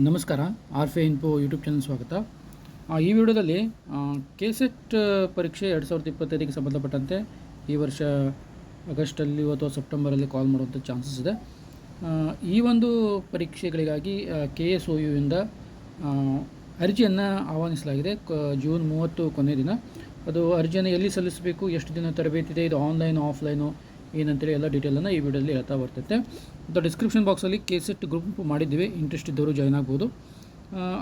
ನಮಸ್ಕಾರ ಆರ್ ಫೆ info YouTube channel ಸ್ವಾಗತ ಈ ವಿಡಿಯೋದಲ್ಲಿ ಕೆ ಸೆಟ್ ಪರೀಕ್ಷೆ ಎರಡು ಸಾವಿರದ ಇಪ್ಪತ್ತೈದಕ್ಕೆ ಸಂಬಂಧಪಟ್ಟಂತೆ ಈ ವರ್ಷ ಆಗಸ್ಟಲ್ಲಿ ಅಥವಾ ಸೆಪ್ಟೆಂಬರಲ್ಲಿ ಕಾಲ್ ಮಾಡುವಂಥ ಚಾನ್ಸಸ್ ಇದೆ. ಈ ಒಂದು ಪರೀಕ್ಷೆಗಳಿಗಾಗಿ ಕೆ ಎಸ್ ಒ ಯುವಿಂದ ಅರ್ಜಿಯನ್ನು ಆಹ್ವಾನಿಸಲಾಗಿದೆ ಜೂನ್ ಮೂವತ್ತು ಕೊನೆಯ ದಿನ. ಅದು ಅರ್ಜಿಯನ್ನು ಎಲ್ಲಿ ಸಲ್ಲಿಸಬೇಕು, ಎಷ್ಟು ದಿನ ತರಬೇತಿದೆ, ಇದು ಆನ್ಲೈನ್ ಆಫ್ಲೈನು ಏನಂತೇಳಿ ಎಲ್ಲ ಡೀಟೇಲನ್ನು ಈ ವಿಡಿಯೋದಲ್ಲಿ ಹೇಳ್ತಾ ಬರ್ತೈತೆ. ಮತ್ತು ಡಿಸ್ಕ್ರಿಪ್ಷನ್ ಬಾಕ್ಸಲ್ಲಿ ಕೆ ಸೆಟ್ ಗ್ರೂಪ್ ಮಾಡಿದ್ದೀವಿ. ಇಂಟ್ರೆಸ್ಟ್ ಇದ್ದವರು ಜಾಯ್ನ್ ಆಗ್ಬೋದು.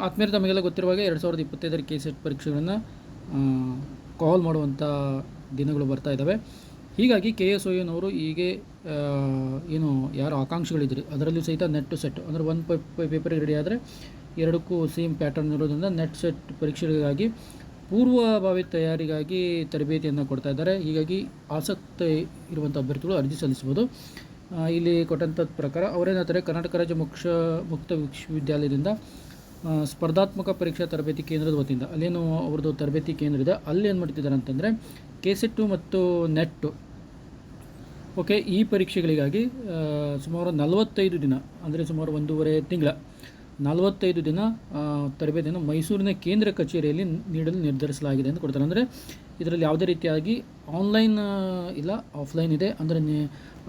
ಆದ್ಮೇಲೆ ತಮಗೆಲ್ಲ ಗೊತ್ತಿರುವಾಗ ಎರಡು ಸಾವಿರದ ಇಪ್ಪತ್ತೈದರ ಕೆ ಸೆಟ್ ಪರೀಕ್ಷೆಗಳನ್ನು ಕಾಲ್ ಮಾಡುವಂಥ ದಿನಗಳು ಬರ್ತಾ ಇದ್ದಾವೆ ಹೀಗಾಗಿ ಕೆ ಎಸ್ ಓಯನವರು ಹೀಗೆ ಏನು, ಯಾರು ಆಕಾಂಕ್ಷಿಗಳಿದ್ರಿ ಅದರಲ್ಲೂ ಸಹಿತ ನೆಟ್ ಸೆಟ್ ಅಂದರೆ ಒಂದು ಪೇಪರ್ ರೆಡಿ ಆದರೆ ಎರಡಕ್ಕೂ ಸೇಮ್ ಪ್ಯಾಟರ್ನ್ ಇರೋದ್ರಿಂದ ನೆಟ್ ಸೆಟ್ ಪರೀಕ್ಷೆಗಳಿಗಾಗಿ ಪೂರ್ವಭಾವಿ ತಯಾರಿಗಾಗಿ ತರಬೇತಿಯನ್ನು ಕೊಡ್ತಾ ಇದ್ದಾರೆ. ಹೀಗಾಗಿ ಆಸಕ್ತಿ ಇರುವಂಥ ಅಭ್ಯರ್ಥಿಗಳು ಅರ್ಜಿ ಸಲ್ಲಿಸ್ಬೋದು ಇಲ್ಲಿ ಕೊಟ್ಟಂಥ ಪ್ರಕಾರ ಅವರೇನಾಗ್ತಾರೆ ಕರ್ನಾಟಕ ರಾಜ್ಯ ಮುಕ್ಷ ಮುಕ್ತ ವಿಶ್ವವಿದ್ಯಾಲಯದಿಂದ ಸ್ಪರ್ಧಾತ್ಮಕ ಪರೀಕ್ಷಾ ತರಬೇತಿ ಕೇಂದ್ರದ ವತಿಯಿಂದ, ಅಲ್ಲೇನು ಅವ್ರದ್ದು ತರಬೇತಿ ಕೇಂದ್ರ ಇದೆ, ಅಲ್ಲಿ ಏನು ಮಾಡ್ತಿದ್ದಾರೆ ಅಂತಂದರೆ, ಕೆಸೆಟ್ಟು ಮತ್ತು ನೆಟ್ಟು, ಓಕೆ, ಈ ಪರೀಕ್ಷೆಗಳಿಗಾಗಿ ಸುಮಾರು ನಲವತ್ತೈದು ದಿನ, ಅಂದರೆ ಸುಮಾರು ಒಂದೂವರೆ ತಿಂಗಳ ನಲವತ್ತೈದು ದಿನ ತರಬೇತಿಯನ್ನು ಮೈಸೂರಿನ ಕೇಂದ್ರ ಕಚೇರಿಯಲ್ಲಿ ನೀಡಲು ನಿರ್ಧರಿಸಲಾಗಿದೆ ಅಂತ ಕೊಡ್ತಾರೆ. ಅಂದರೆ ಇದರಲ್ಲಿ ಯಾವುದೇ ರೀತಿಯಾಗಿ ಆನ್ಲೈನ್ ಇಲ್ಲ ಆಫ್ಲೈನ್ ಇದೆ. ಅಂದರೆ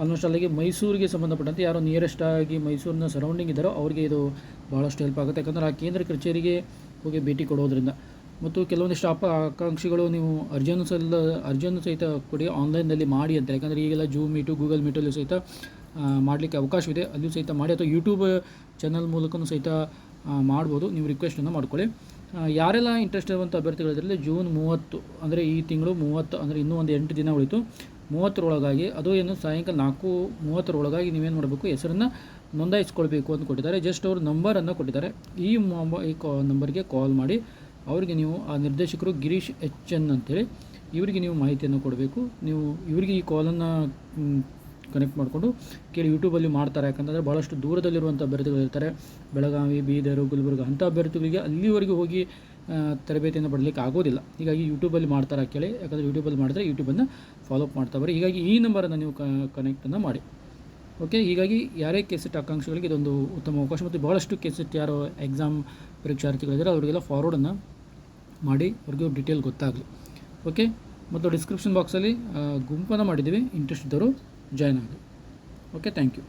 ಆಲ್ಮೋಸ್ಟ್ ಅಲ್ಲಿಗೆ ಮೈಸೂರಿಗೆ ಸಂಬಂಧಪಟ್ಟಂತೆ ಯಾರು ನಿಯರೆಸ್ಟ್ ಆಗಿ ಮೈಸೂರಿನ ಸರೌಂಡಿಂಗ್ ಇದ್ದಾರೋ ಅವರಿಗೆ ಇದು ಭಾಳಷ್ಟು ಹೆಲ್ಪ್ ಆಗುತ್ತೆ. ಯಾಕಂದರೆ ಆ ಕೇಂದ್ರ ಕಚೇರಿಗೆ ಹೋಗಿ ಭೇಟಿ ಕೊಡೋದ್ರಿಂದ. ಮತ್ತು ಕೆಲವೊಂದಿಷ್ಟು ಅಪ ಆಕಾಂಕ್ಷಿಗಳು ನೀವು ಅರ್ಜಿಯನ್ನು ಸಲ್ಲ ಅರ್ಜಿಯನ್ನು ಸಹಿತ ಕೊಡಿ ಆನ್ಲೈನ್ನಲ್ಲಿ ಮಾಡಿ ಅಂತ. ಯಾಕಂದರೆ ಈಗೆಲ್ಲ ಜೂಮ್ ಮೀಟು ಗೂಗಲ್ ಮೀಟಲ್ಲೂ ಸಹಿತ ಮಾಡಲಿಕ್ಕೆ ಅವಕಾಶವಿದೆ. ಅಲ್ಲೂ ಸಹಿತ ಮಾಡಿ ಅಥವಾ ಯೂಟ್ಯೂಬ್ ಚಾನಲ್ ಮೂಲಕನೂ ಸಹಿತ ಮಾಡ್ಬೋದು. ನೀವು ರಿಕ್ವೆಸ್ಟನ್ನು ಮಾಡ್ಕೊಳ್ಳಿ. ಯಾರೆಲ್ಲ ಇಂಟ್ರೆಸ್ಟ್ ಇರುವಂಥ ಅಭ್ಯರ್ಥಿಗಳಿದ್ರೆ ಜೂನ್ ಮೂವತ್ತು, ಅಂದರೆ ಈ ತಿಂಗಳು ಮೂವತ್ತು, ಅಂದರೆ ಇನ್ನೂ ಒಂದು ಎಂಟು ದಿನ ಉಳಿತು. ಮೂವತ್ತರೊಳಗಾಗಿ, ಅದು ಏನು ಸಾಯಂಕಾಲ ನಾಲ್ಕು ಮೂವತ್ತರೊಳಗಾಗಿ ನೀವೇನು ಮಾಡಬೇಕು? ಹೆಸರನ್ನು ನೋಂದಾಯಿಸ್ಕೊಳ್ಬೇಕು ಅಂತ ಕೊಟ್ಟಿದ್ದಾರೆ. ಜಸ್ಟ್ ಅವರು ನಂಬರನ್ನು ಕೊಟ್ಟಿದ್ದಾರೆ. ಈ ಮೊಬೈಲ್ ಕಾ ನಂಬರ್ಗೆ ಕಾಲ್ ಮಾಡಿ. ಅವರಿಗೆ ನೀವು ಆ ನಿರ್ದೇಶಕರು ಗಿರೀಶ್ ಎಚ್ ಎನ್ ಅಂತೇಳಿ, ಇವರಿಗೆ ನೀವು ಮಾಹಿತಿಯನ್ನು ಕೊಡಬೇಕು. ನೀವು ಇವರಿಗೆ ಈ ಕಾಲನ್ನು ಕನೆಕ್ಟ್ ಮಾಡಿಕೊಂಡು ಕೇಳಿ ಯೂಟ್ಯೂಬಲ್ಲಿ ಮಾಡ್ತಾರೆ. ಯಾಕಂತಂದರೆ ಭಾಳಷ್ಟು ದೂರದಲ್ಲಿರುವಂಥ ಅಭ್ಯರ್ಥಿಗಳು ಇರ್ತಾರೆ. ಬೆಳಗಾವಿ, ಬೀದರು, ಗುಲ್ಬರ್ಗ ಅಂಥ ಅಭ್ಯರ್ಥಿಗಳಿಗೆ ಅಲ್ಲಿವರೆಗೆ ಹೋಗಿ ತರಬೇತಿಯನ್ನು ಪಡಲಿಕ್ಕೆ ಆಗೋದಿಲ್ಲ. ಹೀಗಾಗಿ ಯೂಟ್ಯೂಬಲ್ಲಿ ಮಾಡ್ತಾರೆ ಕೇಳಿ. ಯಾಕಂದರೆ ಯೂಟ್ಯೂಬಲ್ಲಿ ಮಾಡಿದ್ರೆ ಯೂಟ್ಯೂಬನ್ನು ಫಾಲೋಅಪ್ ಮಾಡ್ತಾ ಬರ್ರಿ ಹೀಗಾಗಿ ಈ ನಂಬರನ್ನು ನೀವು ಕನೆಕ್ಟನ್ನು ಮಾಡಿ. ಓಕೆ ಹೀಗಾಗಿ ಯಾರೇ ಕೆಸೆಟ್ ಆಕಾಂಕ್ಷಿಗಳಿಗೆ ಇದೊಂದು ಉತ್ತಮ ಅವಕಾಶ. ಮತ್ತು ಭಾಳಷ್ಟು ಕೆಸೆಟ್ ಯಾರು ಎಕ್ಸಾಮ್ ಪರೀಕ್ಷಾರ್ಥಿಗಳಿದ್ದಾರೆ ಅವರಿಗೆಲ್ಲ ಫಾರ್ವರ್ಡನ್ನು ಮಾಡಿ ಅವ್ರಿಗೆ ಡೀಟೇಲ್ ಗೊತ್ತಾಗಲಿ. ಓಕೆ ಮತ್ತು ಡಿಸ್ಕ್ರಿಪ್ಷನ್ ಬಾಕ್ಸಲ್ಲಿ ಗುಂಪನ್ನು ಮಾಡಿದ್ದೀವಿ. ಇಂಟ್ರೆಸ್ಟ್ ಇದ್ದವರು ಜಾಯ್ನ್ ಆಗಲಿ. Okay thank you